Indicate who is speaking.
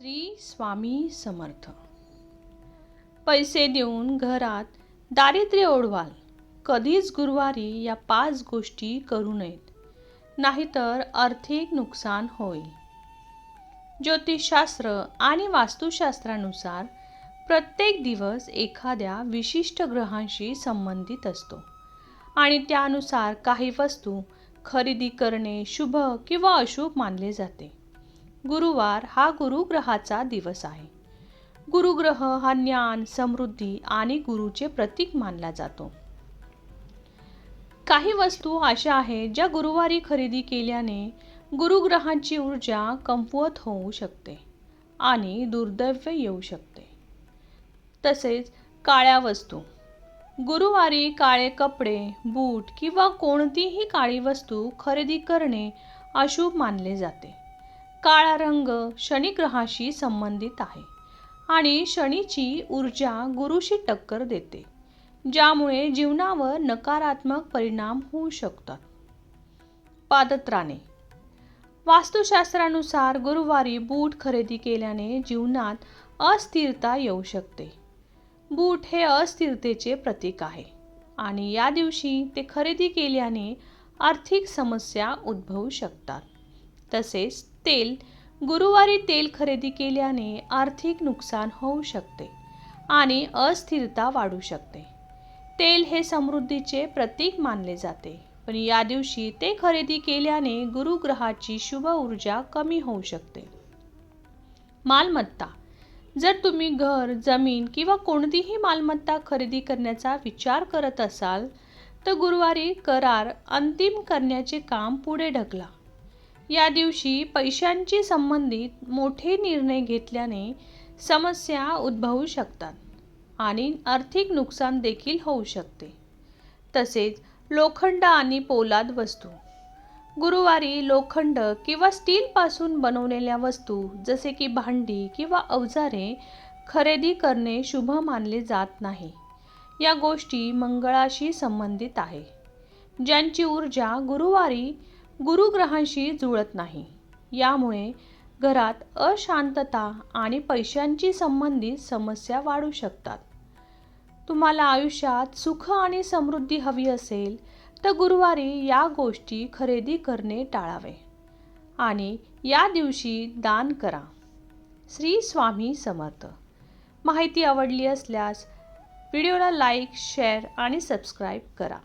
Speaker 1: श्री स्वामी समर्थ. पैसे देऊन घरात दारिद्र्य ओढवाल. कधीच गुरुवारी या पाच गोष्टी करू नयेत. नाहीतर आर्थिक नुकसान होईल. ज्योतिषशास्त्र आणि वास्तुशास्त्रानुसार प्रत्येक दिवस एखाद्या विशिष्ट ग्रहांशी संबंधित असतो. आणि त्यानुसार काही वस्तू खरेदी करणे शुभ किंवा अशुभ मानले जाते. गुरुवार हा गुरुग्रहाचा दिवस आहे. गुरुग्रह हा ज्ञान समृद्धी आणि गुरुचे प्रतीक मानला जातो. काही वस्तू अशा आहेत ज्या गुरुवारी खरेदी केल्याने गुरुग्रहांची ऊर्जा कमकुवत होऊ शकते आणि दुर्दैव्य येऊ शकते. तसेच काळ्या वस्तू. गुरुवारी काळे कपडे बूट किंवा कोणतीही काळी वस्तू खरेदी करणे अशुभ मानले जाते. काळा रंग शनिग्रहाशी संबंधित आहे आणि शनीची ऊर्जा गुरुशी टक्कर देते ज्यामुळे जीवनावर नकारात्मक परिणाम होऊ शकतात. पादत्राणे वास्तुशास्त्रानुसार गुरुवारी बूट खरेदी केल्याने जीवनात अस्थिरता येऊ शकते. बूट हे अस्थिरतेचे प्रतीक आहे आणि या दिवशी ते खरेदी केल्याने आर्थिक समस्या उद्भवू शकतात. तसेच तेल गुरुवारी तेल खरेदी केल्याने आर्थिक नुकसान होऊ शकते आणि अस्थिरता वाढू शकते. तेल हे समृद्धीचे प्रतीक मानले जाते पण या दिवशी ते खरेदी केल्याने गुरुग्रहाची शुभ ऊर्जा कमी होऊ शकते. मालमत्ता. जर तुम्ही घर जमीन किंवा कोणतीही मालमत्ता खरेदी करण्याचा विचार करत असाल तर गुरुवारी करार अंतिम करण्याचे काम पुढे ढकला. या दिवशी पैशांशी संबंधित मोठे निर्णय घेतल्याने समस्या उद्भवू शकतात आणि आर्थिक नुकसान देखील होऊ शकते. तसेच लोखंड आणि पोलाद वस्तू. गुरुवारी लोखंड किंवा स्टीलपासून बनवलेल्या वस्तू जसे की भांडी किंवा अवजारे खरेदी करणे शुभ मानले जात नाही. या गोष्टी मंगळाशी संबंधित आहे. ज्यांची ऊर्जा गुरुवारी गुरुग्रहांशी जुळत नाही. यामुळे घरात अशांतता आणि पैशांची संबंधित समस्या वाढू शकतात. तुम्हाला आयुष्यात सुख आणि समृद्धी हवी असेल तर गुरुवारी या गोष्टी खरेदी करणे टाळावे. आणि या दिवशी दान करा. श्री स्वामी समर्थ. माहिती आवडली असल्यास व्हिडिओला लाईक शेअर आणि सबस्क्राईब करा.